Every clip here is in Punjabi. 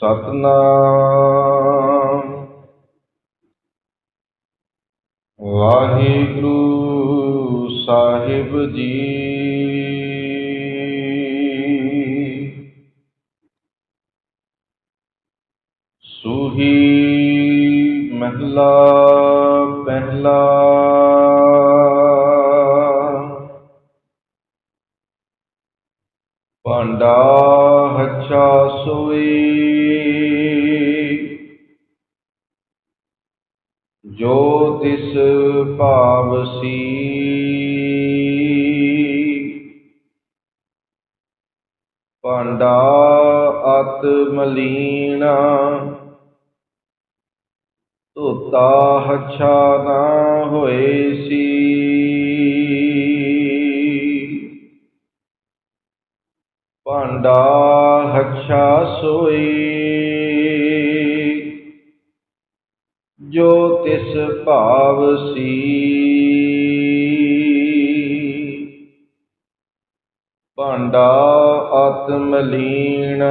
ਸਤਨਾਮ। ਵਾਹਿਗੁਰੂ ਸਾਹਿਬ ਜੀ। ਸੁਹੀ ਮਹਿਲਾ ਭਾਂਡਾ ਹੱਛਾ ਸੋਈ ਜੋ ਤਿਸ ਭਾਵ ਸੀ ਭਾਂਡਾ ਅਤ ਮਲੀਣ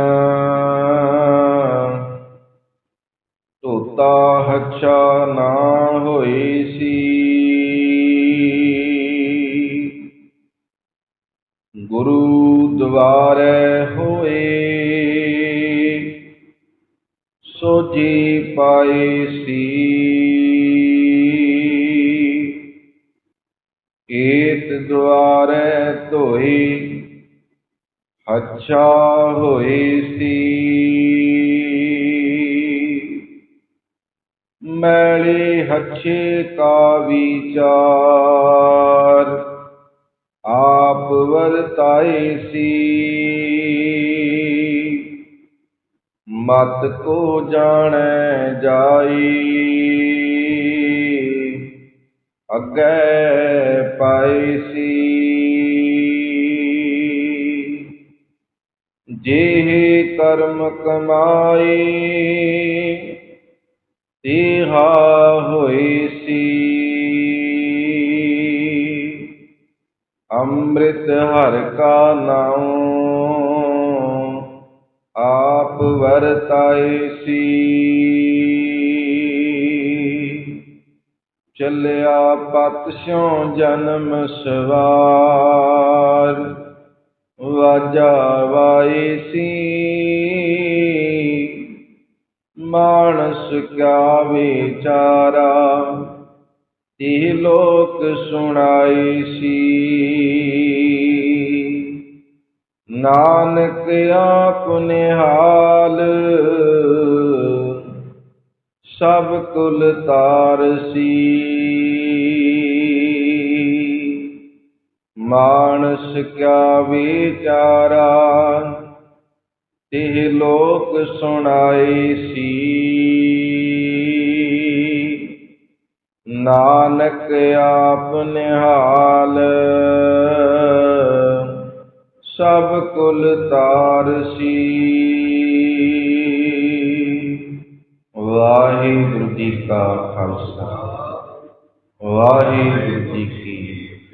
ਹੱਛਾ ਹੋਈ ਸੀ। ਮੈਲੇ ਹੱਛੇ ਕਾ ਵਿਚਾਰ ਆਪ ਵਰਤਾਏ ਸੀ। ਮਤ ਕੋ ਜਾਣੈ ਜਾਈ। ਅੱਗੇ ਪਾਈ ਸੀ। ਕਰਮ ਕਮਾਈ। ਤੇਹਾ ਹੋਈ ਸੀ। ਅੰਮ੍ਰਿਤ ਹਰ ਕਾ ਨਾਮ ਆਪ ਵਰਤਾਏ ਸੀ। ਚੱਲਿਆ ਪਤ ਜਨਮ ਸਵਾਰ। ਵਾਜਾ ਵਾਈ ਸੀ। ਮਾਨਸ ਕਿਆ ਵਿਚਾਰਾ ਇਹ ਲੋਕ ਸੁਣਾਈ ਸੀ। ਨਾਨਕ ਆਪ ਨਿਹਾਲ, ਸਭ ਕੁਲ ਤਾਰਸੀ ਮਾਨਸ ਕਿਆ ਵਿਚਾਰਾ ਇਹ ਲੋਕ ਸੁਣਾਈ ਸੀ। ਨਾਨਕ ਆਪ ਨਿਹਾਲ, ਸਭ ਕੁਲ ਤਾਰਸੀ ਵਾਹਿਗੁਰੂ ਜੀ ਕਾ ਖਾਲਸਾ, ਵਾਹਿਗੁਰੂ ਜੀ ਕੀ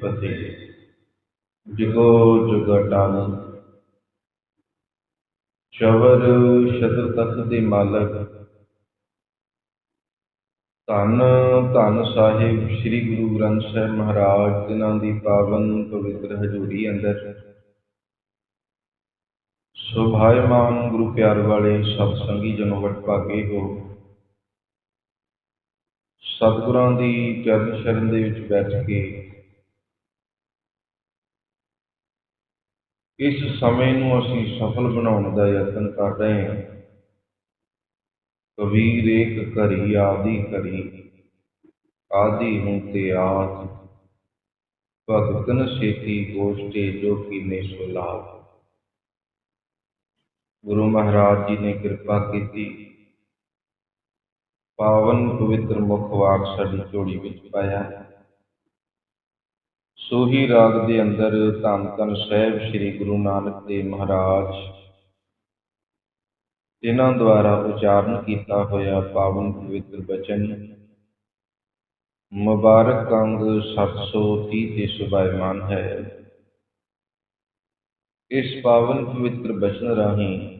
ਫਤਿਹ। ਜਗੋ ਜਗਟਾਨ ਸ਼ਬਰ ਸ਼ਤਰ ਤਖਤ ਦੇ ਮਾਲਕ। ਧੰਨ ਧੰਨ ਸਾਹਿਬ ਸ੍ਰੀ ਗੁਰੂ ਗ੍ਰੰਥ ਸਾਹਿਬ ਮਹਾਰਾਜ, ਜਿਨ੍ਹਾਂ ਦੀ ਪਾਵਨ ਪਵਿੱਤਰ ਹਜ਼ੂਰੀ ਅੰਦਰ। ਸੁਭਾਇਮਾਨ ਗੁਰੂ ਪਿਆਰ ਵਾਲੇ ਸਤ ਸੰਗੀ ਜਨੋ ਵਟ ਭਾਗੇ ਹੋ। ਸਤਿਗੁਰਾਂ ਦੀ ਚਰਨ ਸ਼ਰਨ ਦੇ ਵਿੱਚ ਬੈਠ ਕੇ ਇਸ ਸਮੇਂ ਨੂੰ ਅਸੀਂ ਸਫਲ ਬਣਾਉਣ ਦਾ ਯਤਨ ਕਰ ਰਹੇ ਹਾਂ। ਕਬੀਰ ਏਕ ਘਰੀ ਆਦੀ ਘਰੀ ਆਦੀ ਹੂੰ ਤੇ ਆਦ। ਭਗਤਨ ਸੇਤੀ ਗੋਸ਼ਟੇ, ਜੋ ਕੀਨੇ ਸੋ ਲਾਭ। ਗੁਰੂ ਮਹਾਰਾਜ ਜੀ ਨੇ ਕਿਰਪਾ ਕੀਤੀ। ਪਾਵਨ ਪਵਿੱਤਰ ਮੁਖ ਵਾਕ ਸਾਡੀ ਝੋਲੀ ਵਿੱਚ ਪਾਇਆ। ਸੋਹੀ ਰਾਗ ਦੇ ਅੰਦਰ ਧੰਨ ਧੰਨ ਸਾਹਿਬ ਸ੍ਰੀ ਗੁਰੂ ਨਾਨਕ ਦੇਵ ਮਹਾਰਾਜ ਜਿਨ੍ਹਾਂ ਦੁਆਰਾ ਉਚਾਰਨ ਕੀਤਾ ਹੋਇਆ ਪਾਵਨ ਪਵਿੱਤਰ ਬਚਨ, ਮੁਬਾਰਕ ਅੰਗ 730 ਤੇ ਸੁਭਾਇਮਾਨ ਹੈ। ਇਸ ਪਾਵਨ ਪਵਿੱਤਰ ਬਚਨ ਰਾਹੀਂ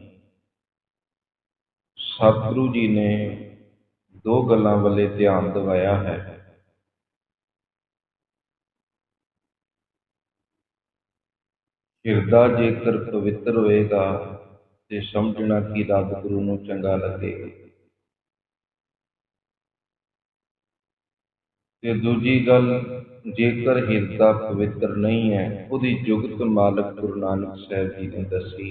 ਸਤਿਗੁਰੂ ਜੀ ਨੇ ਦੋ ਗੱਲਾਂ ਵੱਲੇ ਧਿਆਨ ਦਿਵਾਇਆ ਹੈ। ਹਿਰਦਾ ਜੇਕਰ ਪਵਿੱਤਰ ਹੋਏਗਾ ਤੇ ਸਮਝਣਾ ਕਿ ਰੱਬ ਗੁਰੂ ਨੂੰ ਚੰਗਾ ਲੱਗੇਗਾ ਤੇ ਦੂਜੀ ਗੱਲ, ਜੇਕਰ ਹਿਰਦਾ ਪਵਿੱਤਰ ਨਹੀਂ ਹੈ, ਉਹਦੀ ਜੁਗਤ ਮਾਲਕ ਗੁਰੂ ਨਾਨਕ ਸਾਹਿਬ ਜੀ ਨੇ ਦੱਸੀ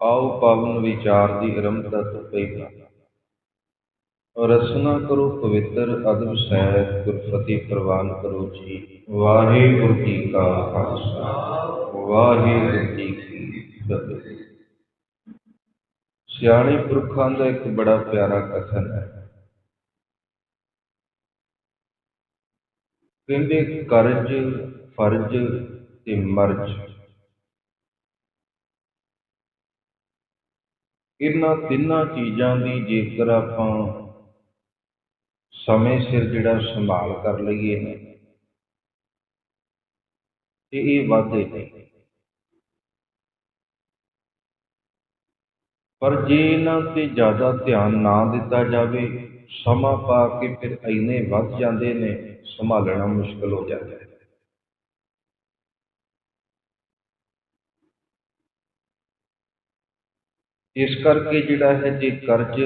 ਆਓ ਪਾਵਨ ਵਿਚਾਰ ਦੀ ਅਰੰਭਤਾ ਤੋਂ ਪਹਿਲਾਂ ਰਸਨਾ ਕਰੋ ਪਵਿੱਤਰ, ਅਦਬ ਸਹਿਤ ਗੁਰਫਤਿਹ ਪ੍ਰਵਾਨ ਕਰੋ ਜੀ। ਵਾਹਿਗੁਰੂ ਜੀ ਕਾ ਖਾਲਸਾ। ਵਾਹਿਗੁਰੂ ਜੀ ਕੀ ਫਤਿਹ। ਸਿਆਣੇ ਪੁਰਖਾਂ ਦਾ ਇੱਕ ਬੜਾ ਪਿਆਰਾ ਕਥਨ ਹੈ। ਕਹਿੰਦੇ ਕਰਜ, ਫਰਜ ਤੇ ਮਰਜ। ਇਹਨਾਂ ਤਿੰਨਾਂ ਚੀਜ਼ਾਂ ਦੀ ਜੇਕਰ ਆਪਾਂ ਸਮੇਂ ਸਿਰ ਜਿਹੜਾ ਸੰਭਾਲ ਕਰ ਲਈਏ। ਨੇ ਤੇ ਇਹ ਵਾਧੇ ਨੇ। ਪਰ ਜੇ ਇਹਨਾਂ ਤੇ ਜ਼ਿਆਦਾ ਧਿਆਨ ਨਾ ਦਿੱਤਾ ਜਾਵੇ, ਸਮਾਂ ਪਾ ਕੇ ਫਿਰ ਇੰਨੇ ਵੱਧ ਜਾਂਦੇ ਨੇ, ਸੰਭਾਲਣਾ ਮੁਸ਼ਕਲ ਹੋ ਜਾਂਦਾ ਹੈ। ਇਸ ਕਰਕੇ ਜਿਹੜਾ ਹੈ ਜੇ ਕਰਜ਼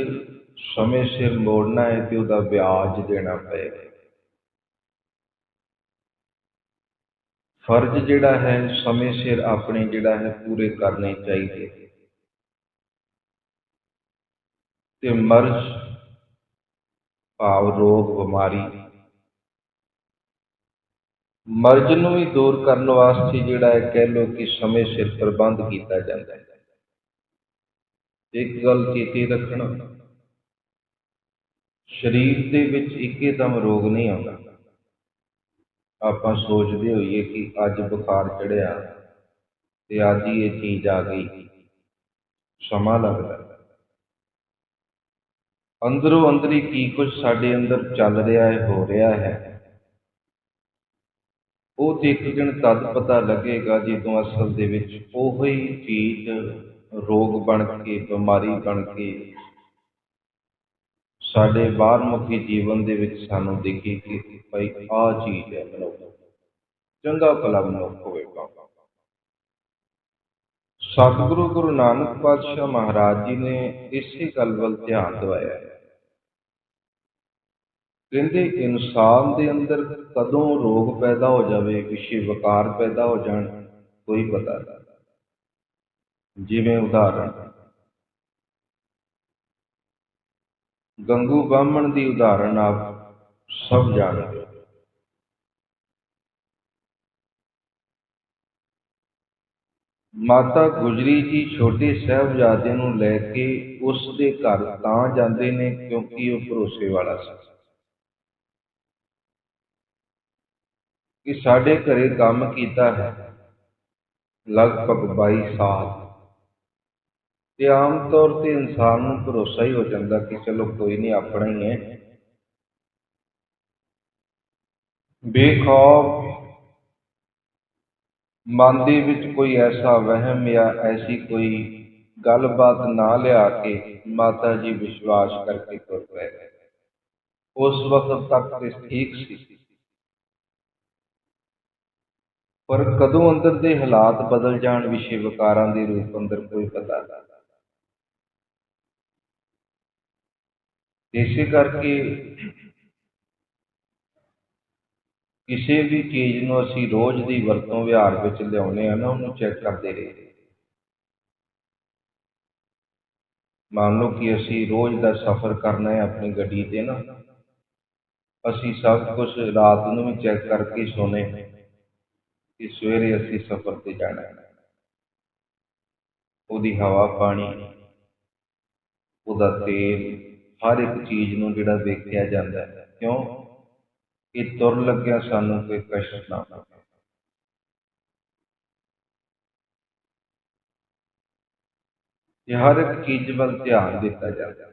ਸਮੇਂ ਸਿਰ ਮੋੜਨਾ ਹੈ ਤੇ ਉਹਦਾ ਵਿਆਜ ਦੇਣਾ ਪਏਗਾ ਫਰਜ਼ ਜਿਹੜਾ ਹੈ, ਸਮੇਂ ਸਿਰ ਆਪਣੇ ਜਿਹੜਾ ਹੈ, ਪੂਰੇ ਕਰਨੇ ਚਾਹੀਦੇ। ਤੇ ਮਰਜ਼ ਭਾਵ ਰੋਗ, ਬਿਮਾਰੀ। ਮਰਜ਼ ਨੂੰ ਵੀ ਦੂਰ ਕਰਨ ਵਾਸਤੇ ਜਿਹੜਾ ਹੈ, ਕਹਿ ਲੋ ਕਿ ਸਮੇਂ ਸਿਰ ਪ੍ਰਬੰਧ ਕੀਤਾ ਜਾਂਦਾ ਹੈ। ਇੱਕ ਗੱਲ ਕੀਤੀ ਰੱਖਣਾ। ਸਰੀਰ ਦੇ ਵਿੱਚ ਇੱਕੇਦਮ ਰੋਗ ਨਹੀਂ ਆਉਂਦਾ। ਆਪਾਂ ਸੋਚਦੇ ਹੋਈਏ ਕਿ ਅੱਜ ਬੁਖਾਰ ਚੜਿਆ ਤੇ ਅੱਜ ਹੀ ਇਹ ਚੀਜ਼ ਆ ਗਈ। ਸਮਾਂ ਲੱਗਦਾ। ਅੰਦਰੋਂ ਅੰਦਰੀ ਕੀ ਕੁਝ ਸਾਡੇ ਅੰਦਰ ਚੱਲ ਰਿਹਾ ਹੈ, ਹੋ ਰਿਹਾ ਹੈ। ਉਹ ਤੇ ਇੱਕ ਦਿਨ ਤਦ ਪਤਾ ਲੱਗੇਗਾ ਜਦੋਂ ਅਸਲ ਦੇ ਵਿੱਚ ਉਹੀ ਚੀਜ਼ ਰੋਗ ਬਣ ਕੇ, ਬਿਮਾਰੀ ਬਣ ਕੇ ਸਾਡੇ ਬਾਹਰਮੁਖੀ ਜੀਵਨ ਦੇ ਵਿੱਚ ਸਾਨੂੰ ਦਿਖੇ ਕਿ ਭਾਈ ਆਹ ਚੀਜ਼ ਹੈ ਮਨੁੱਖ। ਚੰਗਾ ਭਲਾ ਮਨੁੱਖ ਹੋਵੇਗਾ ਸਤਿਗੁਰੂ ਗੁਰੂ ਨਾਨਕ ਪਾਤਸ਼ਾਹ ਮਹਾਰਾਜ ਜੀ ਨੇ ਇਸੇ ਗੱਲ ਵੱਲ ਧਿਆਨ ਦਿਵਾਇਆ ਹੈ। ਕਹਿੰਦੇ ਇਨਸਾਨ ਦੇ ਅੰਦਰ ਕਦੋਂ ਰੋਗ ਪੈਦਾ ਹੋ ਜਾਵੇ ਵਿਸ਼ੇ ਵਿਕਾਰ ਪੈਦਾ ਹੋ ਜਾਣ, ਕੋਈ ਪਤਾ ਨਹੀਂ। ਜਿਵੇਂ ਉਦਾਹਰਣ ਗੰਗੂ ਬਾਹਮਣ ਦੀ ਉਦਾਹਰਣ ਆਪ ਸਭ ਜਾਣਦੇ ਹੋ। ਮਾਤਾ ਗੁਜਰੀ ਜੀ ਛੋਟੇ ਸਾਹਿਬਜ਼ਾਦੇ ਨੂੰ ਲੈ ਕੇ ਉਸ ਦੇ ਘਰ ਤਾਂ ਜਾਂਦੇ ਨੇ ਕਿਉਂਕਿ ਉਹ ਭਰੋਸੇ ਵਾਲਾ ਸੀ। ਕਿ ਸਾਡੇ ਘਰੇ ਕੰਮ ਕੀਤਾ ਹੈ, ਲਗਭਗ 22 ਸਾਲ। ਤੇ ਆਮ ਤੌਰ ਤੇ ਇਨਸਾਨ ਨੂੰ ਭਰੋਸਾ ਹੀ ਹੋ ਜਾਂਦਾ ਕਿ ਚਲੋ ਕੋਈ ਨਹੀਂ ਆਪਣਾ ਹੀ ਹੈ। ਬੇਖੌਫ ਮਨ ਦੇ ਵਿੱਚ ਕੋਈ ਐਸਾ ਵਹਿਮ ਜਾਂ ਐਸੀ ਕੋਈ ਗੱਲਬਾਤ ਨਾ ਲਿਆ ਕੇ ਮਾਤਾ ਜੀ ਵਿਸ਼ਵਾਸ ਕਰਕੇ ਤੁਰ ਪਏ। ਉਸ ਵਕਤ ਤੱਕ ਤੇ ਠੀਕ ਸੀ। ਪਰ ਕਦੋਂ ਅੰਦਰ ਦੇ ਹਾਲਾਤ ਬਦਲ ਜਾਣ ਵਿਸ਼ੇ ਵਿਕਾਰਾਂ ਦੇ ਰੂਪ ਅੰਦਰ ਕੋਈ ਪਤਾ ਨਹੀਂ ਇਸੇ ਕਰਕੇ ਕਿਸੇ ਵੀ ਚੀਜ਼ ਨੂੰ ਅਸੀਂ ਰੋਜ਼ ਦੀ ਵਰਤੋਂ ਵਿਹਾਰ ਵਿੱਚ ਲਿਆਉਨੇ ਆ ਨਾ, ਉਹਨੂੰ ਚੈੱਕ ਕਰਦੇ ਰਹੀਏ। ਮੰਨ ਲਓ ਕਿ ਅਸੀਂ ਰੋਜ਼ ਦਾ ਸਫ਼ਰ ਕਰਨਾ ਹੈ ਆਪਣੀ ਗੱਡੀ ਤੇ ਨਾ, ਅਸੀਂ ਸਭ ਕੁਝ ਰਾਤ ਨੂੰ ਵੀ ਚੈੱਕ ਕਰਕੇ ਸੋਨੇ ਕਿ ਸਵੇਰੇ ਅਸੀਂ ਸਫ਼ਰ ਤੇ ਜਾਣਾ ਹੈ। ਉਹਦੀ ਹਵਾ, ਪਾਣੀ, ਉਹਦਾ ਤੇਲ ਹਰ ਇੱਕ ਚੀਜ਼ ਨੂੰ ਜਿਹੜਾ ਵੇਖਿਆ ਜਾਂਦਾ ਹੈ। ਕਿਉਂ? ਇਹ ਤੁਰ ਲੱਗਿਆ ਸਾਨੂੰ ਕੋਈ ਕਸ਼ਟ ਨਾ ਹੋਵੇ। ਇਹ ਹਰ ਇੱਕ ਚੀਜ਼ ਵੱਲ ਧਿਆਨ ਦਿੱਤਾ ਜਾਂਦਾ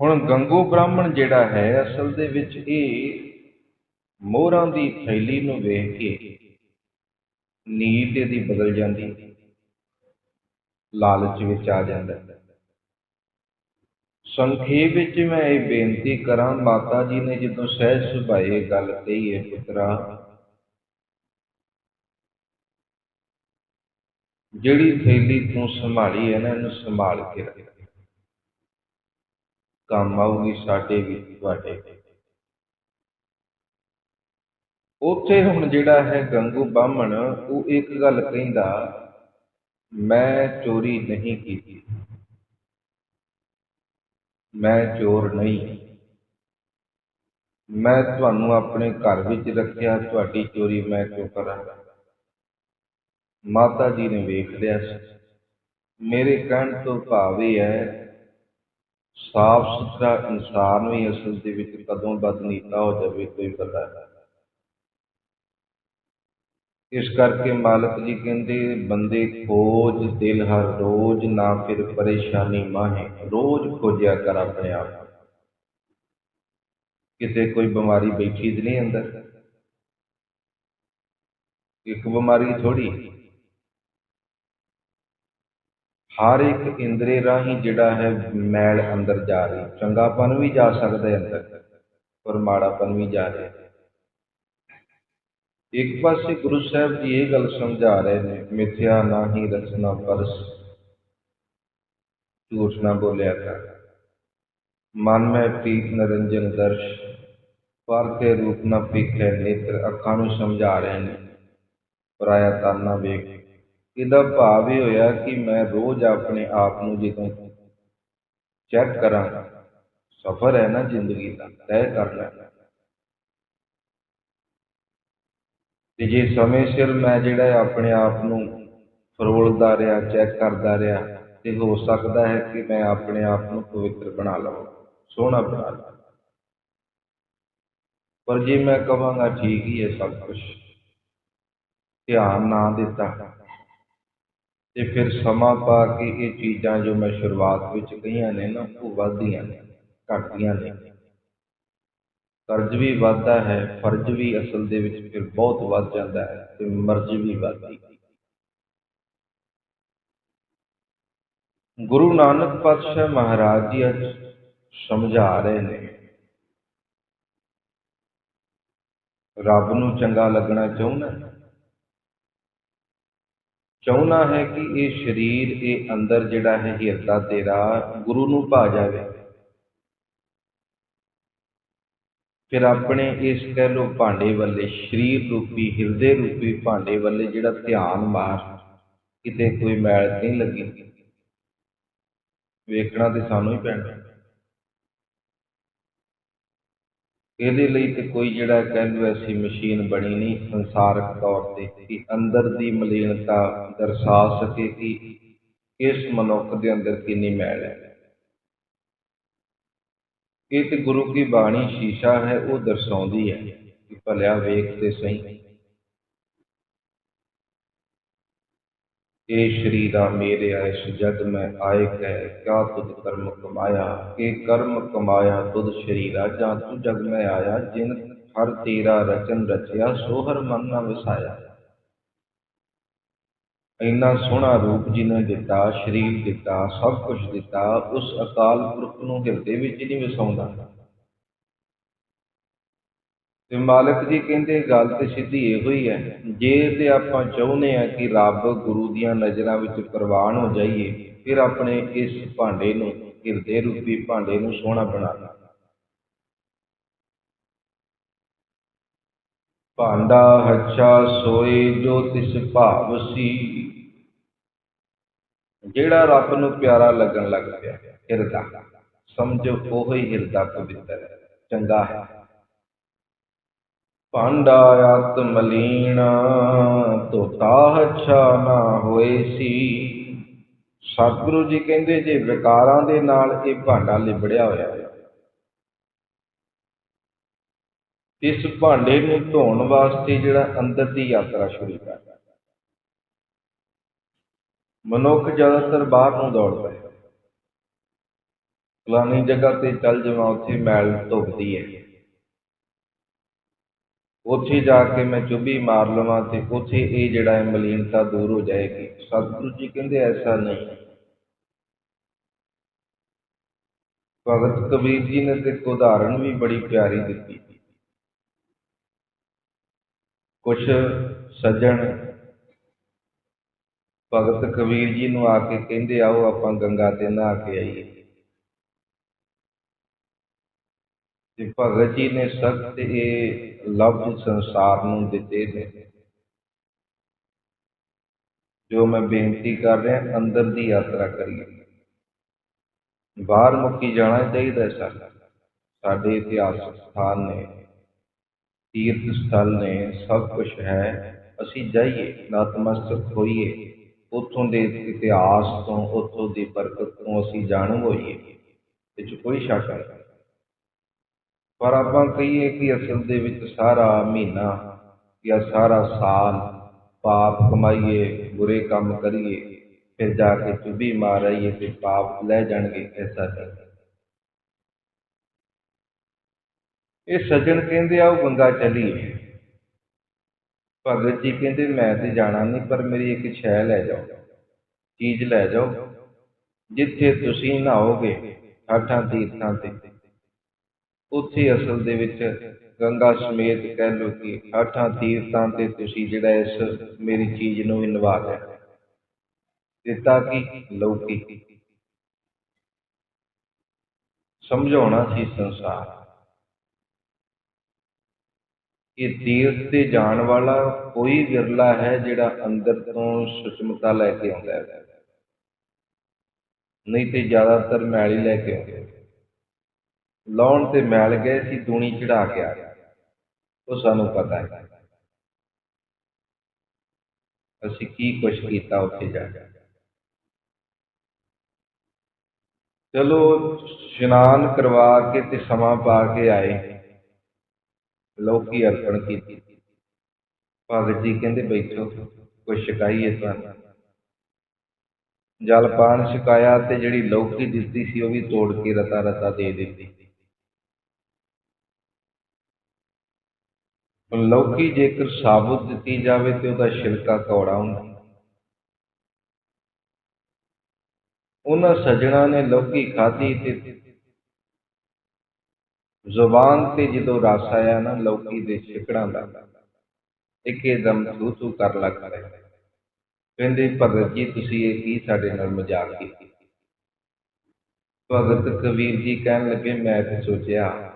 ਹੁਣ ਗੰਗੂ ਬ੍ਰਾਹਮਣ ਜਿਹੜਾ ਹੈ, ਅਸਲ ਦੇ ਵਿੱਚ ਇਹ ਮੋਹਰਾਂ ਦੀ ਥੈਲੀ ਨੂੰ ਵੇਖ ਕੇ ਨੀਤ ਇਹਦੀ ਬਦਲ ਜਾਂਦੀ ਲਾਲਚ ਵਿੱਚ ਆ ਜਾਂਦਾ ਹੈ। ਸੰਖੇਪ ਵਿੱਚ ਮੈਂ ਇਹ ਬੇਨਤੀ ਕਰਾਂ, ਮਾਤਾ ਜੀ ਨੇ ਜਦੋਂ ਸਹਿਜ ਸੁਭਾਏ ਗੱਲ ਕਹੀ ਹੈ, ਪੁੱਤਰਾ, ਜਿਹੜੀ ਥੈਲੀ ਤੂੰ ਸੰਭਾਲੀ ਹੈ ਨਾ, ਇਹਨੂੰ ਸੰਭਾਲ ਕੇ ਰੱਖ ਕੰਮ ਆਊਗੀ ਸਾਡੇ ਵੀ ਤੁਹਾਡੇ ਵੀ। ਉੱਥੇ ਹੁਣ ਜਿਹੜਾ ਹੈ ਗੰਗੂ ਬਾਹਮਣ, ਉਹ ਇੱਕ ਗੱਲ ਕਹਿੰਦਾ ਮੈਂ ਚੋਰੀ ਨਹੀਂ ਕੀਤੀ। ਮੈਂ ਚੋਰ ਨਹੀਂ। ਮੈਂ ਤੁਹਾਨੂੰ ਆਪਣੇ ਘਰ ਵਿੱਚ ਰੱਖਿਆ, ਤੁਹਾਡੀ ਚੋਰੀ ਮੈਂ ਕਿਉਂ ਕਰਾਂ ਮਾਤਾ ਜੀ ਨੇ ਵੇਖ ਲਿਆ ਸੀ। ਮੇਰੇ ਕਹਿਣ ਤੋਂ ਭਾਵ ਇਹ ਹੈ ਸਾਫ਼ ਸੁਥਰਾ ਇਨਸਾਨ ਵੀ ਅਸਲ ਦੇ ਵਿੱਚ ਕਦੋਂ ਬਦਨੀਤਾ ਹੋ ਜਾਵੇ ਕੋਈ ਪਤਾ ਨਹੀਂ। ਇਸ ਕਰਕੇ ਮਾਲਕ ਜੀ ਕਹਿੰਦੇ, ਬੰਦੇ ਖੋਜ, ਦਿਲ ਹਰ ਰੋਜ਼, ਨਾ ਫਿਰ ਪਰੇਸ਼ਾਨੀ ਮਾਹੇ। ਰੋਜ਼ ਖੋਜਿਆ ਕਰ ਆਪਣੇ ਆਪ ਨੂੰ। ਕਿਤੇ ਕੋਈ ਬਿਮਾਰੀ ਬੈਠੀ ਤੇ ਨਹੀਂ ਅੰਦਰ? ਇੱਕ ਬਿਮਾਰੀ ਥੋੜੀ ਹਰ ਇੱਕ ਇੰਦਰੀ ਰਾਹੀਂ ਜਿਹੜਾ ਹੈ ਮੈਲ ਅੰਦਰ ਜਾ ਰਹੀ। ਚੰਗਾਪਨ ਵੀ ਜਾ ਸਕਦਾ ਹੈ ਅੰਦਰ, ਪਰ ਮਾੜਾਪਨ ਵੀ ਜਾ ਰਿਹਾ। ਹੈ ਇੱਕ ਪਾਸੇ ਗੁਰੂ ਸਾਹਿਬ ਜੀ ਇਹ ਗੱਲ ਸਮਝਾ ਰਹੇ ਨੇ, ਮਿਥਿਆ ਨਾਹੀ ਰਚਨਾ ਪਰਸ, ਝੂਠ ਨਾ ਬੋਲਿਆ ਕਰ। ਮਨ ਮੈਂ ਪ੍ਰੀਤ ਨਰੰਜਨ ਦਰਸ਼, ਪਰ ਕੇ ਰੂਪ ਨਾ ਪੀਖੇ ਨੇਤਰ, ਅੱਖਾਂ ਨੂੰ ਸਮਝਾ ਰਹੇ ਨੇ। ਪਰਾਇਆ ਤਨ ਨਾ ਵੇਖ, ਇਹਦਾ ਭਾਵ ਇਹ ਹੋਇਆ ਕਿ ਮੈਂ ਰੋਜ਼ ਆਪਣੇ ਆਪ ਨੂੰ ਜਦੋਂ ਚੈੱਕ ਕਰਾਂ, ਸਫਰ ਹੈ ਨਾ ਜ਼ਿੰਦਗੀ ਦਾ, ਤੈਅ ਕਰਨਾ ਹੈ ਤੇ ਜੇ ਸਮੇਂ ਸਿਰ ਮੈਂ ਜਿਹੜਾ ਆਪਣੇ ਆਪ ਨੂੰ ਫਰੋਲਦਾ ਰਿਹਾ ਚੈੱਕ ਕਰਦਾ ਰਿਹਾ ਤੇ ਹੋ ਸਕਦਾ ਹੈ ਕਿ ਮੈਂ ਆਪਣੇ ਆਪ ਨੂੰ ਪਵਿੱਤਰ ਬਣਾ ਲਵਾਂ, ਸੋਹਣਾ ਬਣਾ ਲਵਾਂ। ਪਰ ਜੇ ਮੈਂ ਕਹਾਂਗਾ ਠੀਕ ਹੀ ਹੈ ਸਭ ਕੁਝ ਧਿਆਨ ਨਾ ਦਿੱਤਾ, ਤੇ ਫਿਰ ਸਮਾਂ ਪਾ ਕੇ ਇਹ ਚੀਜ਼ਾਂ ਜੋ ਮੈਂ ਸ਼ੁਰੂਆਤ ਵਿੱਚ ਕਹੀਆਂ ਨੇ ਨਾ, ਉਹ ਵੱਧਦੀਆਂ ਨੇ, ਘਟਦੀਆਂ ਨੇ। ਕਰਜ਼ ਵੀ ਵੱਧਦਾ ਹੈ, ਫਰਜ਼ ਵੀ ਅਸਲ ਦੇ ਵਿੱਚ ਫਿਰ ਬਹੁਤ ਵੱਧ ਜਾਂਦਾ ਹੈ ਤੇ ਮਰਜ਼ ਵੀ ਵੱਧਦੀ ਗੁਰੂ ਨਾਨਕ ਪਾਤਸ਼ਾਹ ਮਹਾਰਾਜ ਜੀ ਅੱਜ ਸਮਝਾ ਰਹੇ ਨੇ, ਰੱਬ ਨੂੰ ਚੰਗਾ ਲੱਗਣਾ ਚਾਹੁੰਦਾ ਚਾਹੁੰਦਾ ਹੈ ਕਿ ਇਹ ਸਰੀਰ, ਇਹ ਅੰਦਰ ਜਿਹੜਾ ਹੈ, ਹਿਰਦਾ ਤੇਰਾ ਗੁਰੂ ਨੂੰ ਭਾ ਜਾਵੇ। ਫਿਰ ਆਪਣੇ ਇਸ ਕਹਿ ਲੋ ਭਾਂਡੇ ਵੱਲੇ, ਸਰੀਰ ਰੂਪੀ, ਹਿਰਦੇ ਰੂਪੀ ਭਾਂਡੇ ਵੱਲੇ ਜਿਹੜਾ ਧਿਆਨ ਮਾਰ ਕਿਤੇ ਕੋਈ ਮੈਲ ਨਹੀਂ ਲੱਗੀ। ਵੇਖਣਾ ਤੇ ਸਾਨੂੰ ਹੀ ਪੈਣਾ ਇਹਦੇ ਲਈ ਤੇ ਕੋਈ ਜਿਹੜਾ ਕਹਿ ਲੋ ਐਸੀ ਮਸ਼ੀਨ ਬਣੀ ਨਹੀਂ ਸੰਸਾਰਕ ਤੌਰ ਤੇ ਕਿ ਅੰਦਰ ਦੀ ਮਲੀਨਤਾ ਦਰਸਾ ਸਕੇ ਕਿ ਇਸ ਮਨੁੱਖ ਦੇ ਅੰਦਰ ਕਿੰਨੀ ਮੈਲ ਹੈ। ਇਹ ਤੇ ਗੁਰੂ ਕੀ ਬਾਣੀ ਸ਼ੀਸ਼ਾ ਹੈ, ਉਹ ਦਰਸਾਉਂਦੀ ਹੈ ਕਿ ਭਲਿਆ ਵੇਖ ਤੇ ਸਹੀ। ਇਹ ਸ਼ਰੀਰਾ ਮੇਰੇ ਇਸ ਜਗ ਮੈਂ ਆਏ ਕਹਿ, ਕਿਆ ਤੁਧ ਕਰਮ ਕਮਾਇਆ? ਕੇ ਕਰਮ ਕਮਾਇਆ ਤੁਧ ਸ਼ਰੀਰਾ ਜਾਂ ਤੂੰ ਜਗ ਮੈਂ ਆਇਆ, ਜਿਨ ਹਰ ਤੇਰਾ ਰਚਨ ਰਚਿਆ ਸੋਹਰ ਮਨ ਨਾ ਵਸਾਇਆ। ਇੰਨਾ ਸੋਹਣਾ ਰੂਪ ਜਿਹਨੇ ਦਿੱਤਾ, ਸ਼ਰੀਰ ਦਿੱਤਾ, ਸਭ ਕੁਝ ਦਿੱਤਾ, ਉਸ ਅਕਾਲ ਪੁਰਖ ਨੂੰ ਹਿਰਦੇ ਵਿੱਚ ਨਹੀਂ ਵਸਾਉਂਦਾ। ਤੇ ਮਾਲਕ ਜੀ ਕਹਿੰਦੇ, ਗੱਲ ਤੇ ਸਿੱਧੀ ਇਹੋ ਹੀ ਹੈ, ਜੇ ਤੇ ਆਪਾਂ ਚਾਹੁੰਦੇ ਆ ਕਿ ਰੱਬ ਗੁਰੂ ਦੀਆਂ ਨਜ਼ਰਾਂ ਵਿੱਚ ਪ੍ਰਵਾਨ ਹੋ ਜਾਈਏ, ਫਿਰ ਆਪਣੇ ਇਸ ਭਾਂਡੇ ਨੂੰ, ਹਿਰਦੇ ਰੂਪੀ ਭਾਂਡੇ ਨੂੰ ਸੋਹਣਾ ਬਣਾਉਣਾ ਭਾਂਡਾ ਹੱਛਾ ਸੋਏ ਜੋ ਤਿਸ ਭਾਵ ਸੀ ਜਿਹੜਾ ਰੱਬ ਨੂੰ ਪਿਆਰਾ ਲੱਗਣ ਲੱਗ ਪਿਆ, ਹਿਰਦਾ। ਸਮਝੋ, ਉਹ ਹੀ ਹਿਰਦਾ ਪਵਿੱਤਰ ਹੈ, ਚੰਗਾ ਹੈ। ਭਾਂਡਾ ਆਤ ਮਲੀਣ ਤੋਤਾ ਹੱਛਾ ਨਾ ਹੋਏ ਸੀ। ਸਤਿਗੁਰੂ ਜੀ ਕਹਿੰਦੇ, ਜੇ ਵਿਕਾਰਾਂ ਦੇ ਨਾਲ ਇਹ ਭਾਂਡਾ ਲਿਬੜਿਆ ਹੋਇਆ ਹੈ, ਇਸ ਭਾਂਡੇ ਨੂੰ ਧੋਣ ਵਾਸਤੇ ਜਿਹੜਾ ਅੰਦਰ ਦੀ ਯਾਤਰਾ ਸ਼ੁਰੂ ਕਰਦਾ ਮਨੁੱਖ ਜ਼ਿਆਦਾਤਰ ਬਾਹਰ ਨੂੰ ਦੌੜਦਾ ਹੈ। ਫਲਾਨੀ ਜਗ੍ਹਾ ਤੇ ਚੱਲ ਜਾਵਾਂ, ਉੱਥੇ ਮੈਲ ਧੁੱਪਦੀ ਹੈ। ਉੱਥੇ ਜਾ ਕੇ ਮੈਂ ਚੁੱਭੀ ਮਾਰ ਲਵਾਂ ਤੇ ਉੱਥੇ ਇਹ ਜਿਹੜਾ ਹੈ ਮਲੀਨਤਾ ਦੂਰ ਹੋ ਜਾਏਗੀ। ਸਤਿਗੁਰੂ ਜੀ ਕਹਿੰਦੇ ਐਸਾ ਨਹੀਂ। ਭਗਤ ਕਬੀਰ ਜੀ ਨੇ ਤੇ ਇੱਕ ਉਦਾਹਰਣ ਵੀ ਬੜੀ ਪਿਆਰੀ ਦਿੱਤੀ। ਕੁਝ ਸੱਜਣ ਭਗਤ ਕਬੀਰ ਜੀ ਨੂੰ ਆ ਕੇ ਕਹਿੰਦੇ, ਆਓ ਆਪਾਂ ਗੰਗਾ ਤੇ ਨਹਾ ਕੇ ਆਈਏ। ਤੇ ਭਗਤ ਜੀ ਨੇ ਸਖਤ ਇਹ ਲਫ਼ਜ਼ ਸੰਸਾਰ ਨੂੰ ਦਿੱਤੇ ਨੇ। ਜੋ ਮੈਂ ਬੇਨਤੀ ਕਰ ਰਿਹਾ, ਅੰਦਰ ਦੀ ਯਾਤਰਾ ਕਰੀਏ। ਬਾਹਰ ਮੁੱਕੀ ਜਾਣਾ ਚਾਹੀਦਾ ਸਾਨੂੰ। ਸਾਡੇ ਇਤਿਹਾਸਕ ਸਥਾਨ ਨੇ, ਤੀਰਥ ਸਥਲ ਨੇ, ਸਭ ਕੁਝ ਹੈ। ਅਸੀਂ ਜਾਈਏ, ਨਤਮਸਤਕ ਹੋਈਏ। ਉੱਥੋਂ ਦੇ ਇਤਿਹਾਸ ਤੋਂ, ਉੱਥੋਂ ਦੀ ਬਰਕਤ ਤੋਂ ਅਸੀਂ ਜਾਣੂ ਹੋਈਏ ਇਹ 'ਚ ਕੋਈ ਸ਼ੱਕ ਨਹੀਂ। ਪਰ ਆਪਾਂ ਕਹੀਏ ਕਿ ਅਸਲ ਦੇ ਵਿੱਚ ਸਾਰਾ ਮਹੀਨਾ ਜਾਂ ਸਾਰਾ ਸਾਲ ਪਾਪ ਕਮਾਈਏ, ਬੁਰੇ ਕੰਮ ਕਰੀਏ, ਫਿਰ ਜਾ ਕੇ ਚੁੱਭੀ ਮਾਰ ਆਈਏ ਤੇ ਪਾਪ ਲੈ ਜਾਣਗੇ, ਐਸਾ ਨਹੀਂ। ਇਹ ਸੱਜਣ ਕਹਿੰਦੇ ਆ, ਉਹ ਗੰਗਾ ਚਲੀਏ। ਭਗਤ ਜੀ ਕਹਿੰਦੇ, ਮੈਂ ਤੇ ਜਾਣਾ ਨਹੀਂ, ਪਰ ਮੇਰੀ ਇੱਕ ਛੈ ਲੈ ਜਾਓ, ਚੀਜ਼ ਲੈ ਜਾਓ, ਜਿੱਥੇ ਤੁਸੀਂ ਨਹਾਓਗੇ ਠਾਠਾਂ ਤੀਰਥਾਂ ਤੇ। ਉੱਥੇ ਅਸਲ ਦੇ ਵਿੱਚ ਗੰਗਾ ਸਮੇਤ ਕਹਿ ਲੋ ਕਿ ਠਾਠਾਂ ਤੀਰਥਾਂ ਤੇ ਤੁਸੀਂ ਜਿਹੜਾ ਇਸ ਮੇਰੀ ਚੀਜ਼ ਨੂੰ ਵੀ ਲਿਆ। ਦਿੱਤਾ ਕੀ ਲੌਕੀ ਸਮਝਾਉਣਾ ਸੀ ਸੰਸਾਰ। ਕਿ ਤੀਰਥ ਤੇ ਜਾਣ ਵਾਲਾ ਕੋਈ ਵਿਰਲਾ ਹੈ ਜਿਹੜਾ ਅੰਦਰ ਤੋਂ ਸੁਸ਼ਮਤਾ ਲੈ ਕੇ ਆਉਂਦਾ ਹੈ। ਨਹੀਂ ਤੇ ਜ਼ਿਆਦਾਤਰ ਮੈਲ ਹੀ ਲੈ ਕੇ ਆਉਂਦੇ ਲਾਉਣ ਤੇ ਮੈਲ ਗਏ ਸੀ, ਦੂਣੀ ਚੜਾ ਕੇ ਆ ਉਹ ਸਾਨੂੰ ਪਤਾ ਹੈ। ਅਸੀਂ ਕੀ ਕੁਛ ਕੀਤਾ ਉੱਥੇ ਜਾ ਕੇ? ਚਲੋ, ਇਸ਼ਨਾਨ ਕਰਵਾ ਕੇ ਤੇ ਸਮਾਂ ਪਾ ਕੇ ਆਏ। ਲੋਕੀ ਅਰਪਣ ਕੀਤੀ। ਭਗਤ ਜੀ ਕਹਿੰਦੇ, ਬੈਠੋ ਕੁਛ ਛਕਾਈਏ ਤੁਹਾਨੂੰ ਜਲ ਪਾਨ ਤੇ ਜਿਹੜੀ ਲੌਕੀ ਦਿੱਤੀ ਸੀ, ਉਹ ਵੀ ਤੋੜ ਕੇ ਰਤਾ ਰਤਾ ਦੇ ਦਿੱਤੀ। ਲੌਕੀ ਜੇਕਰ ਸਾਬੁਤ ਦਿੱਤੀ ਜਾਵੇ ਤੇ ਉਹਦਾ ਛਿਲਕਾ ਕੌੜਾ ਹੁੰਦਾ। ਉਹਨਾਂ ਸਜਣਾ ਨੇ ਲੌਕੀ ਖਾਧੀ ਤੇ ਜ਼ੁਬਾਨ ਤੇ ਜਦੋਂ ਰਸ ਆਇਆ ਨਾ, ਲੌਕੀ ਦੇ ਛਿਕੜਾਂ ਦਾ। ਇੱਕਦਮ ਥੂ ਥੂ ਕਰ ਲੱਗ ਪਏ ਕਹਿੰਦੇ ਭਗਤ ਜੀ ਤੁਸੀਂ ਇਹ ਕੀ ਸਾਡੇ ਨਾਲ ਮਜ਼ਾਕ ਕੀਤੀ? ਭਗਤ ਕਬੀਰ ਜੀ ਕਹਿਣ ਲੱਗੇ, ਮੈਂ ਤੇ ਸੋਚਿਆ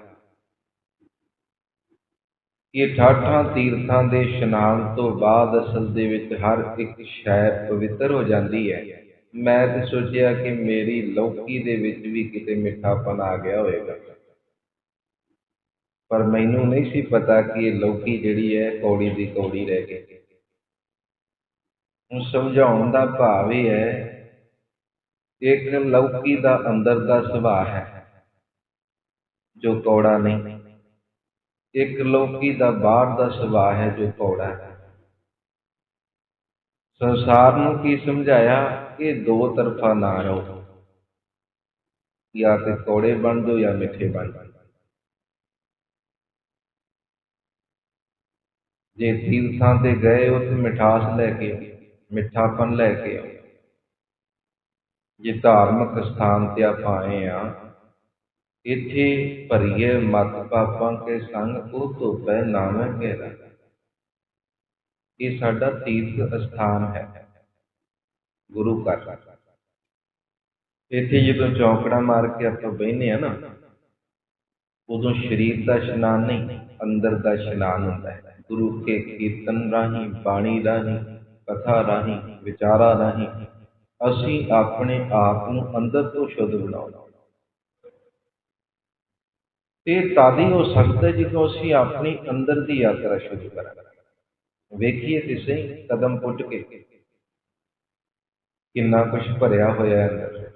ਕਿ ਠਾਠਾਂ ਤੀਰਥਾਂ ਦੇ ਇਸ਼ਨਾਨ ਤੋਂ ਬਾਅਦ ਅਸਲ ਦੇ ਵਿੱਚ ਹਰ ਇੱਕ ਸ਼ੈ ਪਵਿੱਤਰ ਹੋ ਜਾਂਦੀ ਹੈ। ਮੈਂ ਤੇ ਸੋਚਿਆ ਕਿ ਮੇਰੀ ਲੌਕੀ ਦੇ ਵਿੱਚ ਵੀ ਕਿਤੇ ਮਿੱਠਾਪਨ ਆ ਗਿਆ ਹੋਵੇਗਾ। ਪਰ ਮੈਨੂੰ ਨਹੀਂ ਸੀ ਪਤਾ ਕਿ ਇਹ ਲੌਕੀ ਜਿਹੜੀ ਹੈ ਕੌੜੀ ਦੀ ਕੌੜੀ ਰਹਿ ਗਈ। ਹੁਣ ਸਮਝਾਉਣ ਦਾ ਭਾਵ ਇਹ ਹੈ ਇੱਕ ਲੌਕੀ ਦਾ ਅੰਦਰ ਦਾ ਸੁਭਾਅ ਹੈ, ਜੋ ਕੌੜਾ ਨਹੀਂ। ਇੱਕ ਲੌਕੀ ਦਾ ਬਾਹਰ ਦਾ ਸੁਭਾਅ ਹੈ, ਜੋ ਕੌੜਾ ਹੈ। ਸੰਸਾਰ ਨੂੰ ਕੀ ਸਮਝਾਇਆ? ਇਹ ਦੋ ਤਰਫਾ ਨਾ ਰਹੋ। ਜਾਂ ਤੇ ਕੌੜੇ ਬਣ ਜਾਓ ਜਾਂ ਮਿੱਠੇ ਬਣ ਜਾਓ। ਜੇ ਤੀਰਥਾਂ ਤੇ ਗਏ ਉੱਥੇ ਮਿਠਾਸ ਲੈ ਕੇ ਮਿੱਠਾਪਨ ਲੈ ਕੇ ਆਓ। ਜੇ ਧਾਰਮਿਕ ਸਥਾਨ ਤੇ ਆਪਾਂ ਆਏ ਆ, ਇੱਥੇ ਭਰੀਏ ਮਤ ਪਾਪਾਂ ਕੇ ਸੰਗ, ਉਹ ਧੋਪੈ ਨਾਮੈ ਘੇਰਾ। ਇਹ ਸਾਡਾ ਤੀਰਥ ਸਥਾਨ ਹੈ, ਗੁਰੂ ਘਰ। ਇੱਥੇ ਜਦੋਂ ਚੌਕੜਾ ਮਾਰ ਕੇ ਆਪਾਂ ਬਹਿਨੇ ਆ ਨਾ, ਉਦੋਂ ਸਰੀਰ ਦਾ ਇਸ਼ਨਾਨ ਨਹੀਂ, ਅੰਦਰ ਦਾ ਇਸ਼ਨਾਨ ਹੁੰਦਾ ਹੈ। ਗੁਰੂ ਕੇ ਕੀਰਤਨ ਰਾਹੀਂ, ਬਾਣੀ ਰਾਹੀਂ, ਕਥਾ ਰਾਹੀਂ, ਵਿਚਾਰਾਂ ਰਾਹੀਂ ਅਸੀਂ ਆਪਣੇ ਆਪ ਨੂੰ ਅੰਦਰ ਤੋਂ ਸ਼ੁੱਧ ਬਣਾਉਣਾ ਤੇ ਤਦ ਹੀ ਹੋ ਸਕਦਾ ਜਦੋਂ ਅਸੀਂ ਆਪਣੀ ਅੰਦਰ ਦੀ ਯਾਤਰਾ ਸ਼ੁਰੂ ਕਰਾਂਗੇ। ਵੇਖੀਏ ਤੇ ਸਹੀ ਕਦਮ ਪੁੱਟ ਕੇ ਕਿੰਨਾ ਕੁਝ ਭਰਿਆ ਹੋਇਆ ਹੈ ਅੰਦਰ।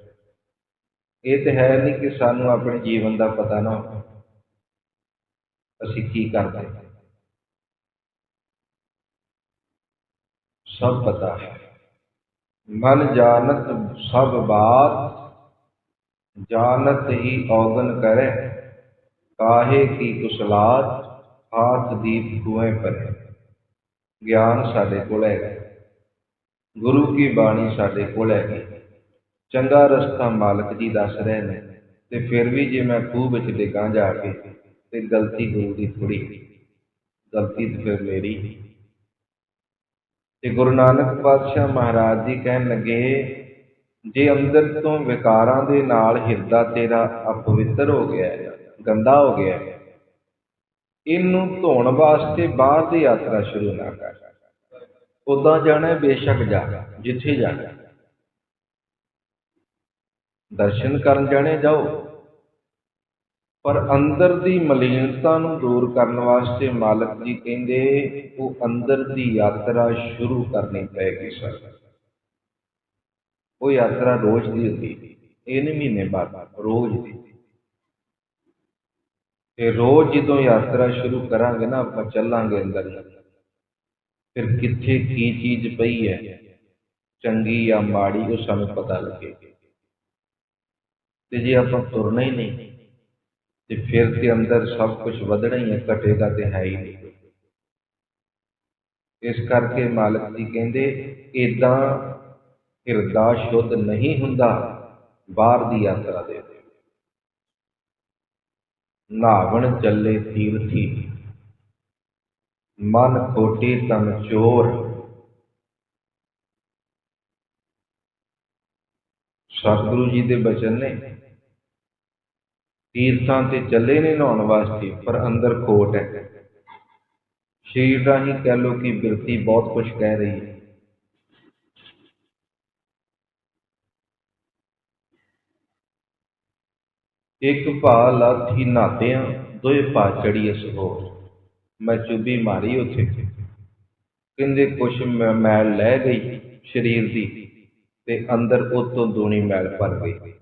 ਇਹ ਤੇ ਹੈ ਨਹੀਂ ਕਿ ਸਾਨੂੰ ਆਪਣੇ ਜੀਵਨ ਦਾ ਪਤਾ ਨਾ ਹੋਵੇ। ਅਸੀਂ ਕੀ ਕਰਦੇ ਸਭ ਪਤਾ ਹੈ। ਮਨ ਜਾਣਤ ਸਭ ਬਾਤ, ਜਾਣਤ ਹੀ ਔਗਨ ਕਰੇ, ਕਾਹੇ ਕੀ ਕੁਸਲਾਤ ਹਾਥ ਦੀਪ ਕੁਐ ਪਰੇ। ਗਿਆਨ ਸਾਡੇ ਕੋਲ ਹੈ ਗੁਰੂ ਕੀ ਬਾਣੀ ਸਾਡੇ ਕੋਲ ਹੈ ਚੰਗਾ ਰਸਤਾ ਮਾਲਕ ਜੀ ਦੱਸ ਰਹੇ ਨੇ, ਤੇ ਫਿਰ ਵੀ ਜੇ ਮੈਂ ਖੂਹ ਵਿੱਚ ਡਿੱਗਾ ਜਾ ਕੇ, ਤੇ ਗਲਤੀ ਗੁਰੂ ਦੀ ਥੋੜੀ ਗਲਤੀ ਤੇ ਫਿਰ ਮੇਰੀ ਤੇ ਗੁਰੂ ਨਾਨਕ ਪਾਤਸ਼ਾਹ ਮਹਾਰਾਜ ਜੀ ਕਹਿਣ ਲੱਗੇ ਜੇ ਅੰਦਰ ਤੋਂ ਵਿਕਾਰਾਂ ਦੇ ਨਾਲ ਹਿਰਦਾ ਤੇਰਾ ਅਪਵਿੱਤਰ ਹੋ ਗਿਆ ਹੈ ਗੰਦਾ ਹੋ ਗਿਆ ਹੈ ਇਹਨੂੰ ਧੋਣ ਵਾਸਤੇ ਬਾਹਰ ਦੀ ਯਾਤਰਾ ਸ਼ੁਰੂ ਨਾ ਕਰ। ਉਦਾਂ ਜਾਣਾ ਹੈ, ਬੇਸ਼ੱਕ ਜਾ ਜਿੱਥੇ ਜਾਣਾ ਦਰਸ਼ਨ ਕਰਨ ਜਾਣੇ ਜਾਓ। ਪਰ ਅੰਦਰ ਦੀ ਮਲੀਨਤਾ ਨੂੰ ਦੂਰ ਕਰਨ ਵਾਸਤੇ ਮਾਲਕ ਜੀ ਕਹਿੰਦੇ, ਉਹ ਅੰਦਰ ਦੀ ਯਾਤਰਾ ਸ਼ੁਰੂ ਕਰਨੀ ਪਏਗੀ ਸਰ। ਉਹ ਯਾਤਰਾ ਰੋਜ਼ ਦੀ ਹੁੰਦੀ, ਇਹ ਨਹੀਂ ਮਹੀਨੇ ਬਾਅਦ, ਰੋਜ਼ ਦੀ। ਤੇ ਰੋਜ਼ ਜਦੋਂ ਯਾਤਰਾ ਸ਼ੁਰੂ ਕਰਾਂਗੇ ਨਾ, ਆਪਾਂ ਚੱਲਾਂਗੇ ਅੰਦਰ। ਫਿਰ ਕਿੱਥੇ ਕੀ ਚੀਜ਼ ਪਈ ਹੈ, ਚੰਗੀ ਜਾਂ ਮਾੜੀ, ਉਹ ਸਾਨੂੰ ਪਤਾ ਲੱਗੇਗੀ ਤੇ ਜੇ ਆਪਾਂ ਤੁਰਨਾ ਹੀ ਨਹੀਂ ਤੇ ਫਿਰ ਤੇ ਅੰਦਰ ਸਭ ਕੁਝ ਵਧਣਾ ਹੀ ਹੈ ਘਟੇਗਾ ਤੇ ਹੈ ਹੀ ਨਹੀਂ। ਇਸ ਕਰਕੇ ਮਾਲਕ ਜੀ ਕਹਿੰਦੇ ਇਦਾਂ ਹਿਰਦਾ ਸ਼ੁੱਧ ਨਹੀਂ ਹੁੰਦਾ, ਬਾਹਰ ਦੀ ਯਾਤਰਾ ਦੇ ਨਾਵਣ ਚੱਲੇ ਤੀਰਥੀ। ਮਨ ਖੋਟੀ ਤਨ ਚੋਰ। ਸਤਿਗੁਰੂ ਜੀ ਦੇ ਬਚਨ ਨੇ ਤੀਰਥਾਂ ਤੇ ਚੱਲੇ ਨੇ ਨਹਾਉਣ ਵਾਸਤੇ, ਪਰ ਅੰਦਰ ਖੋਟ ਹੈ। ਸ਼ਰੀਰ ਰਾਹੀਂ ਕਹਿ ਲੋ ਕਿ ਬਿਰਤੀ ਬਹੁਤ ਕੁਝ ਕਹਿ ਰਹੀ ਹੈ। ਇੱਕ ਭਾ ਲਾਥੀ ਨਾਤਿਆਂ ਦੋਏ ਭਾ ਚੜੀ ਇਸ ਹੋਰ ਮੈਂ ਚੁੱਭੀ ਮਾਰੀ ਉਥੇ। ਕਹਿੰਦੇ, ਕੁਛ ਮੈਲ ਲੈ ਗਈ ਸਰੀਰ ਦੀ ਤੇ ਅੰਦਰ ਉਤੋਂ ਦੂਣੀ ਮੈਲ ਭਰ ਗਈ।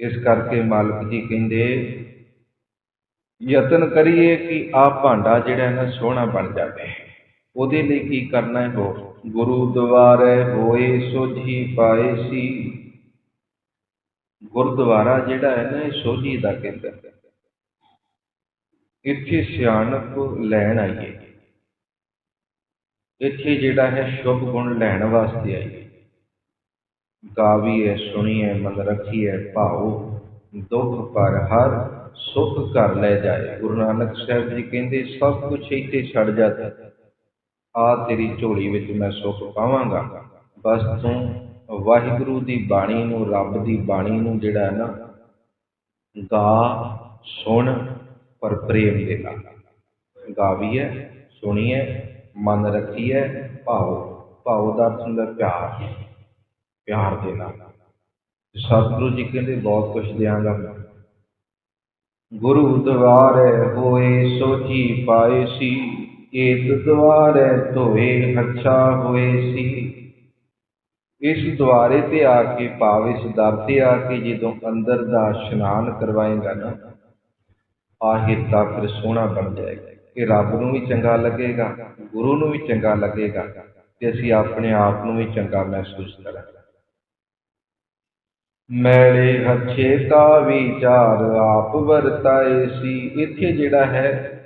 ਇਸ ਕਰਕੇ ਮਾਲਕ ਜੀ ਕਹਿੰਦੇ, ਯਤਨ ਕਰੀਏ ਕਿ ਆ ਭਾਂਡਾ ਜਿਹੜਾ ਹੈ ਨਾ ਸੋਹਣਾ ਬਣ ਜਾਵੇ। ਉਹਦੇ ਲਈ ਕੀ ਕਰਨਾ ਹੈ ਹੋ ਗੁਰੂ ਦੁਆਰੇ ਹੋਏ ਸੋਝੀ ਪਾਏ ਸੀ। ਗੁਰਦੁਆਰਾ ਜਿਹੜਾ ਹੈ ਨਾ, ਇਹ ਸੋਝੀ ਦਾ ਕੇਂਦਰ ਹੈ। ਇੱਥੇ ਸਿਆਣਪ ਲੈਣ ਆਈਏ। ਇੱਥੇ ਜਿਹੜਾ ਹੈ ਸ਼ੁਭ ਗੁਣ ਲੈਣ ਵਾਸਤੇ ਆਈਏ। ਗਾਵੀਏ ਸੁਣੀਏ ਮਨ ਰੱਖੀਏ ਭਾਉ, ਦੁੱਖ ਪਰ ਹਰ ਸੁਖ ਕਰ ਲੈ ਜਾਏ। ਗੁਰੂ ਨਾਨਕ ਸਾਹਿਬ ਜੀ ਕਹਿੰਦੇ, ਸਭ ਕੁਝ ਇੱਥੇ ਛੱਡ ਜਾ ਆ ਤੇਰੀ ਝੋਲੀ ਵਿੱਚ ਮੈਂ ਸੁਖ ਪਾਵਾਂਗਾ। ਬਸ ਤੂੰ ਵਾਹਿਗੁਰੂ ਦੀ ਬਾਣੀ ਨੂੰ, ਰੱਬ ਦੀ ਬਾਣੀ ਨੂੰ ਜਿਹੜਾ ਹੈ ਨਾ, ਗਾ, ਸੁਣ ਪਰ ਪ੍ਰੇਮ ਦੇ ਨਾਲ। ਗਾਵੀਏ ਸੁਣੀਏ ਮਨ ਰੱਖੀਏ ਭਾਉ। ਭਾਉ ਦਾ ਅਰਥ ਹੁੰਦਾ ਪਿਆਰ। ਪਿਆਰ ਦੇ ਨਾਲ। ਸਤਿਗੁਰੂ ਜੀ ਕਹਿੰਦੇ, ਬਹੁਤ ਕੁਝ ਦਿਆਂਗਾ ਮੈਂ। ਗੁਰੂ ਦੁਆਰੇ ਹੋਏ, ਸੋਚੀ ਪਾਏ ਸੀ। ਏਤ ਦੁਆਰੇ ਧੋਏ ਹੱਛਾ ਹੋਏ ਸੀ। ਇਸ ਦੁਆਰੇ ਤੇ ਆ ਕੇ ਭਾਵ ਇਸ ਦਰ ਤੇ ਆ ਕੇ ਜਦੋਂ ਅੰਦਰ ਦਾ ਇਸ਼ਨਾਨ ਕਰਵਾਏਗਾ ਨਾ, ਆਹੇ ਹਿਰਦਾ ਫਿਰ ਸੋਹਣਾ ਬਣ ਜਾਏਗਾ। ਇਹ ਰੱਬ ਨੂੰ ਵੀ ਚੰਗਾ ਲੱਗੇਗਾ, ਗੁਰੂ ਨੂੰ ਵੀ ਚੰਗਾ ਲੱਗੇਗਾ ਤੇ ਅਸੀਂ ਆਪਣੇ ਆਪ ਨੂੰ ਵੀ ਚੰਗਾ ਮਹਿਸੂਸ ਕਰਾਂਗੇ। ਮੈਲੇ ਹੱਛੇ ਕਾ ਵਿਚਾਰ ਆਪ ਵਰਤਾਏ ਸੀ। ਇੱਥੇ ਜਿਹੜਾ ਹੈ,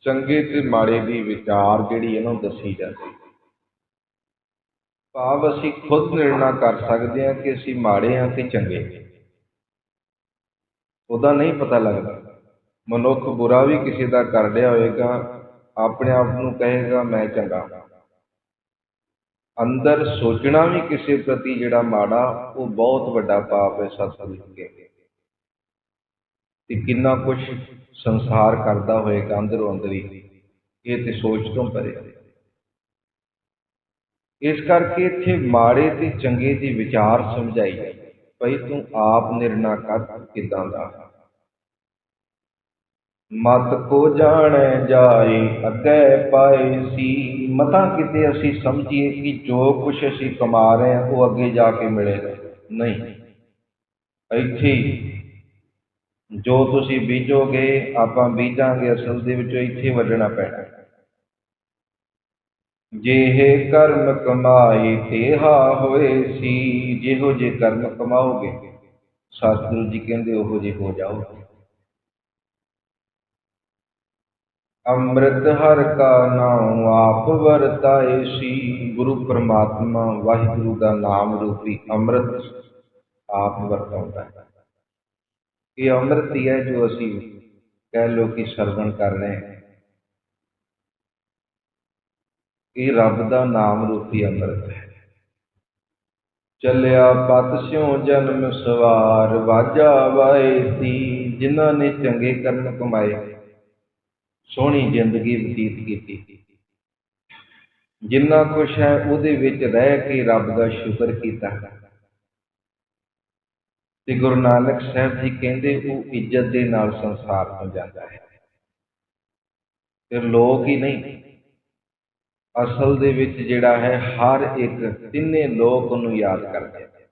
ਚੰਗੇ ਤੇ ਮਾੜੇ ਦੀ ਵਿਚਾਰ ਜਿਹੜੀ ਇਹਨੂੰ ਦੱਸੀ ਜਾਂਦੀ। ਭਾਵ ਅਸੀਂ ਖੁਦ ਨਿਰਣਾ ਕਰ ਸਕਦੇ ਹਾਂ ਕਿ ਅਸੀਂ ਮਾੜੇ ਹਾਂ ਕਿ ਚੰਗੇ ਉਹਦਾ ਨਹੀਂ ਪਤਾ ਲੱਗਦਾ। ਮਨੁੱਖ ਬੁਰਾ ਵੀ ਕਿਸੇ ਦਾ ਕਰ ਰਿਹਾ ਹੋਏਗਾ, ਆਪਣੇ ਆਪ ਨੂੰ ਕਹੇਗਾ, ਮੈਂ ਚੰਗਾ ਹਾਂ। ਅੰਦਰ ਸੋਚਣਾ ਵੀ ਕਿਸੇ ਪ੍ਰਤੀ ਜਿਹੜਾ ਮਾੜਾ, ਉਹ ਬਹੁਤ ਵੱਡਾ ਪਾਪ ਹੈ ਸਤਿਗੁਰੂ ਜੀ ਤੇ ਕਿੰਨਾ ਕੁਝ ਸੰਸਾਰ ਕਰਦਾ ਹੋਏਗਾ ਅੰਦਰੋਂ ਅੰਦਰ ਹੀ ਇਹ ਤੇ ਸੋਚ ਤੋਂ ਪਰੇ ਇਸ ਕਰਕੇ ਇੱਥੇ ਮਾੜੇ ਤੇ ਚੰਗੇ ਦੀ ਵਿਚਾਰ ਸਮਝਾਈ ਜਾਈ ਭਈ ਤੂੰ ਆਪ ਨਿਰਣਾ ਕਰ ਕਿਦਾਂ ਦਾ। ਮਤ ਕੋ ਜਾਣੈ ਜਾਏ, ਅਕੈ ਪਾਏ ਸੀ। ਮਤਾ ਕਿਤੇ ਅਸੀਂ ਸਮਝੀਏ ਕਿ ਜੋ ਕੁਝ ਅਸੀਂ ਕਮਾ ਰਹੇ ਹਾਂ, ਉਹ ਅੱਗੇ ਜਾ ਕੇ ਮਿਲੇਗਾ ਨਹੀਂ। ਇੱਥੇ ਜੋ ਤੁਸੀਂ ਬੀਜੋਗੇ, ਆਪਾਂ ਬੀਜਾਂਗੇ, ਅਸਲ ਦੇ ਵਿੱਚ ਇੱਥੇ ਵੱਢਣਾ ਪੈਣਾ। ਜਿਹੇ ਕਰਮ ਕਮਾਏ, ਤੇਹਾ ਹੋਏ ਸੀ, ਜਿਹੋ ਜੇ ਕਰਮ ਕਮਾਓਗੇ, ਸਤਿਗੁਰੂ ਜੀ ਕਹਿੰਦੇ ਉਹੋ ਜੇ ਹੋ ਜਾਓਗੇ। ਅੰਮ੍ਰਿਤ ਹਰ ਕਾ ਨਾਮ ਆਪ ਵਰਤਾਏ ਸੀ। ਗੁਰੂ ਪ੍ਰਮਾਤਮਾ ਵਾਹਿਗੁਰੂ ਦਾ ਨਾਮ ਰੂਪੀ ਅੰਮ੍ਰਿਤ ਆਪ ਵਰਤਾਉਂਦਾ ਹੈ। ਇਹ ਅੰਮ੍ਰਿਤ ਹੀ ਹੈ ਜੋ ਅਸੀਂ ਕਹਿ ਲੋ ਕਿ ਸਰਵਣ ਕਰ ਰਹੇ ਹਾਂ। ਇਹ ਰੱਬ ਦਾ ਨਾਮ ਰੂਪੀ ਅੰਮ੍ਰਿਤ ਹੈ। ਚੱਲਿਆ ਪਤ ਸਿਉ ਜਨਮ ਸਵਾਰ, ਵਾਜਾ ਵਾਏ ਸੀ। ਜਿਨ੍ਹਾਂ ਨੇ ਚੰਗੇ ਕਰਮ ਕਮਾਏ ਸੋਹਣੀ ਜ਼ਿੰਦਗੀ ਬਤੀਤ ਕੀਤੀ। ਜਿੰਨਾ ਕੁਛ ਹੈ ਉਹਦੇ ਵਿੱਚ ਰਹਿ ਕੇ ਰੱਬ ਦਾ ਸ਼ੁਕਰ ਕੀਤਾ। ਤੇ ਗੁਰੂ ਨਾਨਕ ਸਾਹਿਬ ਜੀ ਕਹਿੰਦੇ, ਉਹ ਇੱਜ਼ਤ ਦੇ ਨਾਲ ਸੰਸਾਰ ਤੋਂ ਜਾਂਦਾ ਹੈ। ਫਿਰ ਲੋਕ ਹੀ ਨਹੀਂ। ਅਸਲ ਦੇ ਵਿੱਚ ਜਿਹੜਾ ਹੈ, ਹਰ ਇੱਕ, ਤਿੰਨੇ ਲੋਕ ਉਹਨੂੰ ਯਾਦ ਕਰਦੇ ਨੇ।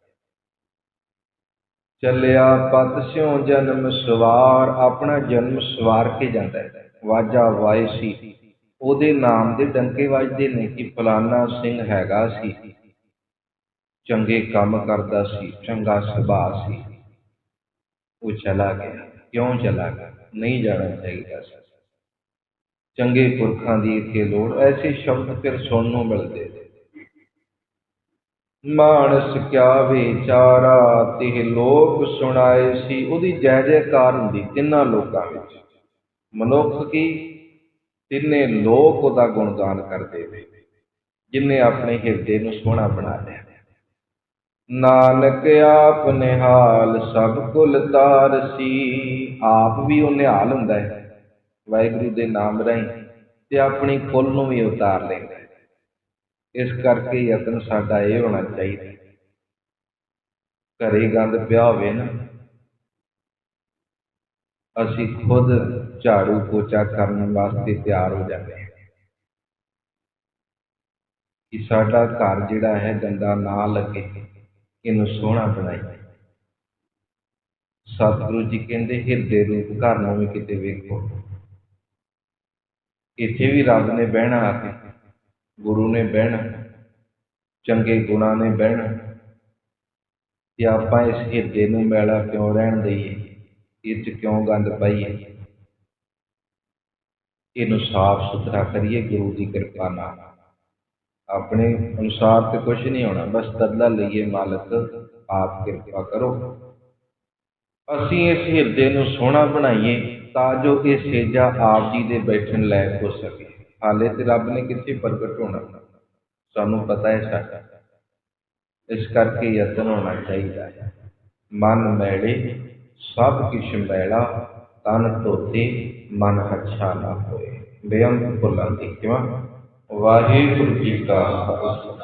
ਚੱਲਿਆ ਪਤ ਸਿਉ ਜਨਮ ਸਵਾਰ, ਆਪਣਾ ਜਨਮ ਸਵਾਰ ਕੇ ਜਾਂਦਾ ਹੈ। ਵਾਜਾ ਵਾਏ ਸੀ। ਉਹਦੇ ਨਾਮ ਦੇ ਡੰਕੇ ਵੱਜਦੇ ਨੇ ਕਿ ਫਲਾਨਾ ਸਿੰਘ ਹੈਗਾ ਸੀ। ਚੰਗੇ ਕੰਮ ਕਰਦਾ ਸੀ, ਚੰਗਾ ਸੁਭਾਅ ਸੀ। ਉਹ ਚਲਾ ਗਿਆ। ਕਿਉਂ ਚਲਾ ਗਿਆ? ਨਹੀਂ ਜਾਣਾ ਚਾਹੀਦਾ ਸੀ। ਚੰਗੇ ਪੁਰਖਾਂ ਦੀ ਇੱਥੇ ਲੋੜ, ਐਸੇ ਸ਼ਬਦ ਫਿਰ ਸੁਣਨ ਨੂੰ ਮਿਲਦੇ ਨੇ। ਮਾਨਸ ਕਿਆ ਵਿਚਾਰਾ ਤੇ ਲੋਕ ਸੁਣਾਏ ਸੀ। ਉਹਦੀ ਜੈ ਜੈਕਾਰ ਹੁੰਦੀ ਤਿੰਨਾਂ ਲੋਕਾਂ ਵਿੱਚ। ਮਨੁੱਖ ਕੀ? ਤਿੰਨੇ ਲੋਕ ਉਹਦਾ ਗੁਣਗਾਨ ਕਰਦੇ ਨੇ, ਜਿਨੇ ਆਪਣੇ ਹਿਰਦੇ ਨੂੰ ਸੋਹਣਾ ਬਣਾ ਲਿਆ। ਨਾਨਕ ਆਪ ਨਿਹਾਲ ਸਭ ਕੁਲ ਤਾਰਸੀ ਆਪ ਵੀ ਉਹ ਨਿਹਾਲ ਹੁੰਦਾ ਹੈ। ਵਾਹਿਗੁਰੂ ਦੇ ਨਾਮ ਰਾਹੀਂ ਤੇ ਆਪਣੀ ਕੁੱਲ ਨੂੰ ਵੀ ਉਤਾਰ ਲੈਂਦਾ ਹੈ। ਇਸ ਕਰਕੇ ਯਤਨ ਸਾਡਾ ਇਹ ਹੋਣਾ ਚਾਹੀਦਾ ਘਰੇ ਗੰਦ ਪਿਆ ਹੋਵੇ ਨਾ, ਅਸੀਂ ਖੁਦ ਝਾੜੂ ਪੋਚਾ ਕਰਨ ਵਾਸਤੇ ਤਿਆਰ ਹੋ ਜਾਂਦੇ ਹਾਂ ਕਿ ਸਾਡਾ ਘਰ ਜਿਹੜਾ ਹੈ ਗੰਦਾ ਨਾ ਲੱਗੇ, ਇਹਨੂੰ ਸੋਹਣਾ ਬਣਾਈਏ। ਸਤਿਗੁਰੂ ਜੀ ਕਹਿੰਦੇ, ਹਿਰਦੇ ਰੂਪ ਘਰ ਨੂੰ ਵੀ ਕਿਤੇ ਵੇਖੋ। ਇੱਥੇ ਵੀ ਰੱਬ ਨੇ ਬਹਿਣਾ ਆ ਕੇ ਗੁਰੂ ਨੇ ਬਹਿਣਾ, ਚੰਗੇ ਗੁਣਾਂ ਨੇ ਬਹਿਣਾ। ਤੇ ਆਪਾਂ ਇਸ ਹਿਰਦੇ ਨੂੰ ਮੈਲਾ ਕਿਉਂ ਰਹਿਣ ਦਈਏ? ਇਹ 'ਚ ਕਿਉਂ ਗੰਦ ਪਾਈਏ? ਇਹਨੂੰ ਸਾਫ਼ ਸੁਥਰਾ ਕਰੀਏ, ਗੁਰੂ ਦੀ ਕਿਰਪਾ ਨਾਲ। ਆਪਣੇ ਅਨੁਸਾਰ ਤੇ ਕੁਝ ਨਹੀਂ ਹੋਣਾ, ਬਸ ਤਦਲਾ ਲਈਏ ਮਾਲਕ, ਆਪ ਕਿਰਪਾ ਕਰੋ। ਅਸੀਂ ਇਸ ਹਿਰਦੇ ਨੂੰ ਸੋਹਣਾ ਬਣਾਈਏ, ਤਾਂ ਜੋ ਇਹ ਸੇਜਾ ਆਪ ਜੀ ਦੇ ਬੈਠਣ ਲਾਇਕ ਹੋ ਸਕੇ। ਹਾਲੇ ਤੇ ਰੱਬ ਨੇ ਕਿੱਥੇ ਪ੍ਰਗਟ ਹੋਣਾ? ਸਾਨੂੰ ਪਤਾ ਹੈ ਸਾਡਾ। ਇਸ ਕਰਕੇ ਯਤਨ ਹੋਣਾ ਚਾਹੀਦਾ ਹੈ। ਮਨ ਮੈਲੇ ਸਭ ਕਿਛ ਮੈਲਾ, ਤਨ ਧੋਤੇ ਮਨ ਹੱਛਾ ਨਾ ਹੋਏ। ਬੇਅੰਤ ਭੁੱਲਾਂ ਦੀ ਕਿਵਾ ਵਾਹਿਗੁਰੂ ਜੀ ਕਾ ਖਾਲਸਾ।